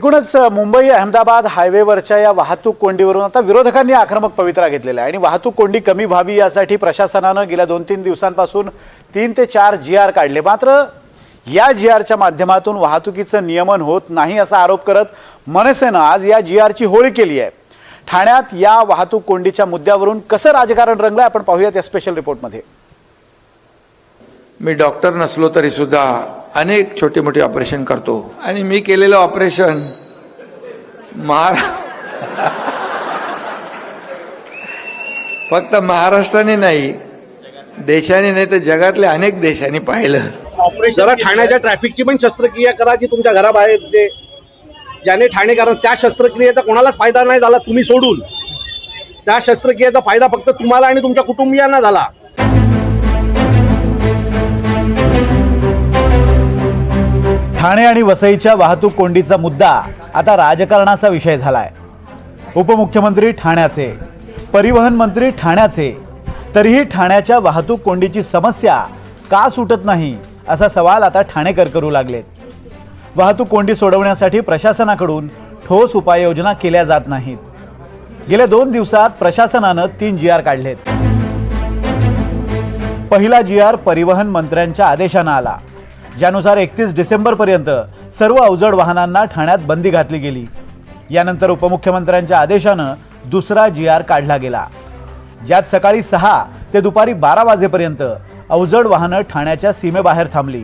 एकूणच मुंबई अहमदाबाद हायवेवरच्या या वाहतूक कोंडीवरून आता विरोधकांनी आक्रमक पवित्रा घेतलेला आहे आणि वाहतूक कोंडी कमी व्हावी यासाठी प्रशासनानं गेल्या दोन तीन दिवसांपासून तीन ते चार जी आर काढले. मात्र या जी आरच्या माध्यमातून वाहतुकीचं नियमन होत नाही असा आरोप करत मनसेनं आज या जी आरची होळी केली आहे. ठाण्यात या वाहतूक कोंडीच्या मुद्द्यावरून कसं राजकारण रंगलं आपण पाहूयात या स्पेशल रिपोर्टमध्ये मी डॉक्टर नसलो तरी सुद्धा अनेक छोटे मोठे ऑपरेशन करतो. आणि मी केलेलं ऑपरेशन महारा फक्त महाराष्ट्राने नाही देशाने नाही तर जगातल्या अनेक देशांनी पाहिलं. जरा ठाण्याच्या ट्रॅफिकची पण शस्त्रक्रिया करा की तुमच्या घराबाहेर ते. ज्याने ठाणेकरण त्या शस्त्रक्रियेचा कोणालाच फायदा नाही झाला तुम्ही सोडून. त्या शस्त्रक्रियेचा फायदा फक्त तुम्हाला आणि तुमच्या कुटुंबियांना झाला. ठाणे आणि वसईच्या वाहतूक कोंडीचा मुद्दा आता राजकारणाचा विषय झालाय. उपमुख्यमंत्री ठाण्याचे परिवहन मंत्री ठाण्याचे तरीही ठाण्याच्या वाहतूक कोंडीची समस्या का सुटत नाही असा सवाल आता ठाणेकर करू लागलेत. वाहतूक कोंडी सोडवण्यासाठी प्रशासनाकडून ठोस उपाययोजना केल्या जात नाहीत. गेल्या दोन दिवसात प्रशासनानं तीन जी आर काढलेत. पहिला जी आर परिवहन मंत्र्यांच्या आदेशानं आला. ज्यानुसार एकतीस डिसेंबरपर्यंत सर्व अवजड वाहनांना ठाण्यात बंदी घातली गेली. यानंतर उपमुख्यमंत्र्यांच्या आदेशानं दुसरा जी आर काढला गेला. ज्यात सकाळी सहा ते दुपारी बारा वाजेपर्यंत अवजड वाहनं ठाण्याच्या सीमेबाहेर थांबली.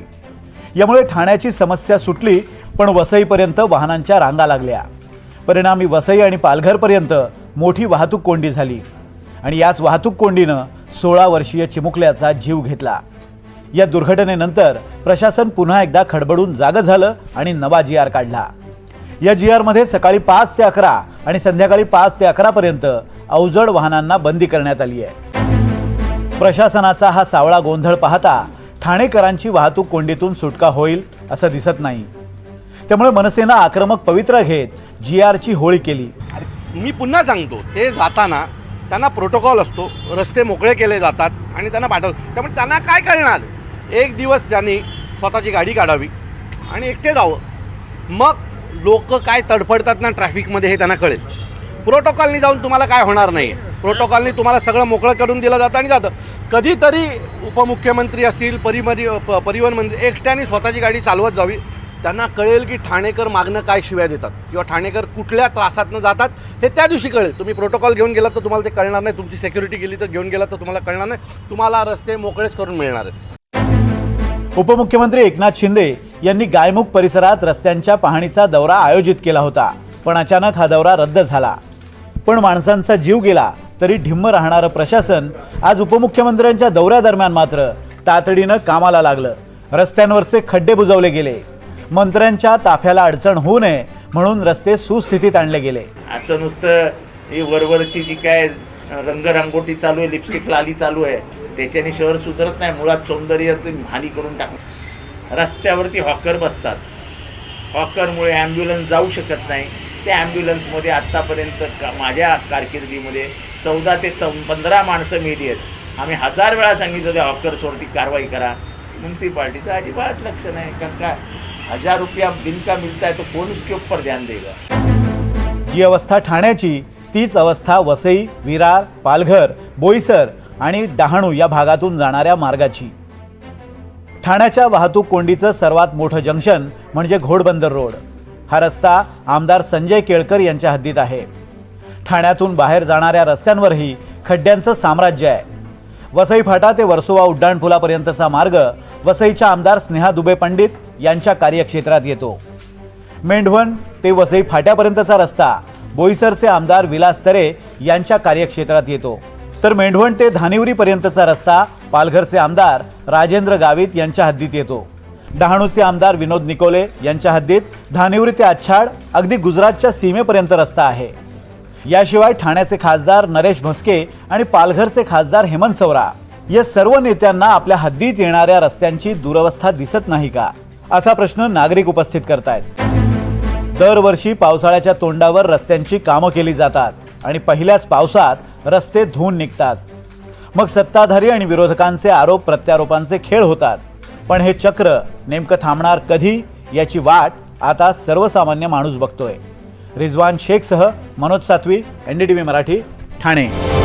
यामुळे ठाण्याची समस्या सुटली पण वसईपर्यंत वाहनांच्या रांगा लागल्या. परिणामी वसई आणि पालघरपर्यंत मोठी वाहतूक कोंडी झाली आणि याच वाहतूक कोंडीनं सोळा वर्षीय चिमुकल्याचा जीव घेतला. या दुर्घटनेनंतर प्रशासन पुन्हा एकदा खडबडून जागं झालं आणि नवा जी आर काढला. या जी आरमध्ये सकाळी पाच ते अकरा आणि संध्याकाळी पाच ते अकरापर्यंत अवजड वाहनांना बंदी करण्यात आली आहे. प्रशासनाचा हा सावळा गोंधळ पाहता ठाणेकरांची वाहतूक कोंडीतून सुटका होईल असं दिसत नाही. त्यामुळे मनसेनं आक्रमक पवित्रा घेत जी आरची होळी केली. मी पुन्हा सांगतो ते जाताना त्यांना प्रोटोकॉल असतो. रस्ते मोकळे केले जातात आणि त्यांना पाठव त्यामुळे त्यांना काय कळणार? एक दिवस त्यांनी स्वतःची गाडी काढावी आणि एकटे जावं. मग लोक काय तडफडतात ना ट्रॅफिकमध्ये हे त्यांना कळेल. प्रोटोकॉलनी जाऊन तुम्हाला काय होणार नाही आहे प्रोटोकॉलनी तुम्हाला सगळं मोकळं करून दिलं जातं आणि जातं. कधीतरी उपमुख्यमंत्री असतील परिमरी प- परिवहन मंत्री एकट्याने स्वतःची गाडी चालवत जावी. त्यांना कळेल की ठाणेकर मागणं काय शिव्या देतात किंवा ठाणेकर कुठल्या त्रासातनं जातात हे त्या दिवशी कळेल. तुम्ही प्रोटोकॉल घेऊन गेलात तर तुम्हाला ते कळणार नाही. तुमची सिक्युरिटी गेली तर घेऊन गेलात तर तुम्हाला कळणार नाही. तुम्हाला रस्ते मोकळेच करून मिळणार आहेत. उपमुख्यमंत्री एकनाथ शिंदे यांनी गायमुख परिसरात रस्त्यांच्या पाहणीचा दौरा आयोजित केला होता पण अचानक हा दौरा रद्द झाला. पण माणसांचा जीव गेला तरी ढिम्म राहणारं प्रशासन आज उपमुख्यमंत्र्यांच्या दौऱ्यादरम्यान मात्र तातडीनं कामाला लागलं. रस्त्यांवरचे खड्डे बुजवले गेले. मंत्र्यांच्या ताफ्याला अडचण होऊ नये म्हणून रस्ते सुस्थितीत आणले गेले. असं नुसतं ही वरवरची जी काय रंगरंगोटी चालू आहे लिपस्टिक लाली चालू आहे त्याच्याने शहर सुधारत नाही. मुळात सौंदर्याची हानी करून टाक रस्त्यावरती हॉकर बसतात. हॉकरमुळे ॲम्ब्युलन्स जाऊ शकत नाही. त्या ॲम्ब्युलन्समध्ये आत्तापर्यंत का माझ्या कारकिर्दीमध्ये चौदा ते चौ पंधरा माणसं मेली आहेत. आम्ही हजार वेळा सांगितलं त्या हॉकर्सवरती कारवाई करा. म्युन्सिपाल्टीचं अजिबात लक्ष नाही. का? काय हजार रुपया दिन का मिलता है तो कौन उसके ऊपर ध्यान देगा? जी अवस्था ठाण्याची तीच अवस्था वसई विरार पालघर बोईसर आणि डहाणू या भागातून जाणाऱ्या मार्गाची. ठाण्याच्या वाहतूक कोंडीचं सर्वात मोठं जंक्शन म्हणजे घोडबंदर रोड. हा रस्ता आमदार संजय केळकर यांच्या हद्दीत आहे. ठाण्यातून बाहेर जाणाऱ्या रस्त्यांवरही खड्ड्यांचं साम्राज्य आहे. वसई फाटा ते वर्सोवा उड्डाणपुलापर्यंतचा मार्ग वसईच्या आमदार स्नेहा दुबे पंडित यांच्या कार्यक्षेत्रात येतो. मेंढवण ते वसई फाट्यापर्यंतचा रस्ता बोईसरचे आमदार विलास तरे यांच्या कार्यक्षेत्रात येतो. तर मेंढवण ते धानिवरीपर्यंतचा रस्ता पालघरचे आमदार राजेंद्र गावित यांच्या हद्दीत येतो. डहाणूचे आमदार विनोद निकोले यांच्या हद्दीत धानिवरी ते आच्छाड अगदी गुजरातच्या सीमेपर्यंत रस्ता आहे. याशिवाय ठाण्याचे खासदार नरेश म्हस्के आणि पालघरचे खासदार हेमंत सवरा या सर्व नेत्यांना आपल्या हद्दीत येणाऱ्या रस्त्यांची दुरवस्था दिसत नाही का? असा प्रश्न नागरिक उपस्थित करतायत. दरवर्षी पावसाळ्याच्या तोंडावर रस्त्यांची कामं केली जातात आणि पहिल्याच पावसात रस्ते धुवून निघतात. मग सत्ताधारी आणि विरोधकांचे आरोप प्रत्यारोपांचे खेळ होतात. पण हे चक्र नेमकं थांबणार कधी याची वाट आता सर्वसामान्य माणूस बघतोय. Rizwan शेखसह Manoj Satvi N D T V Marathi Thane.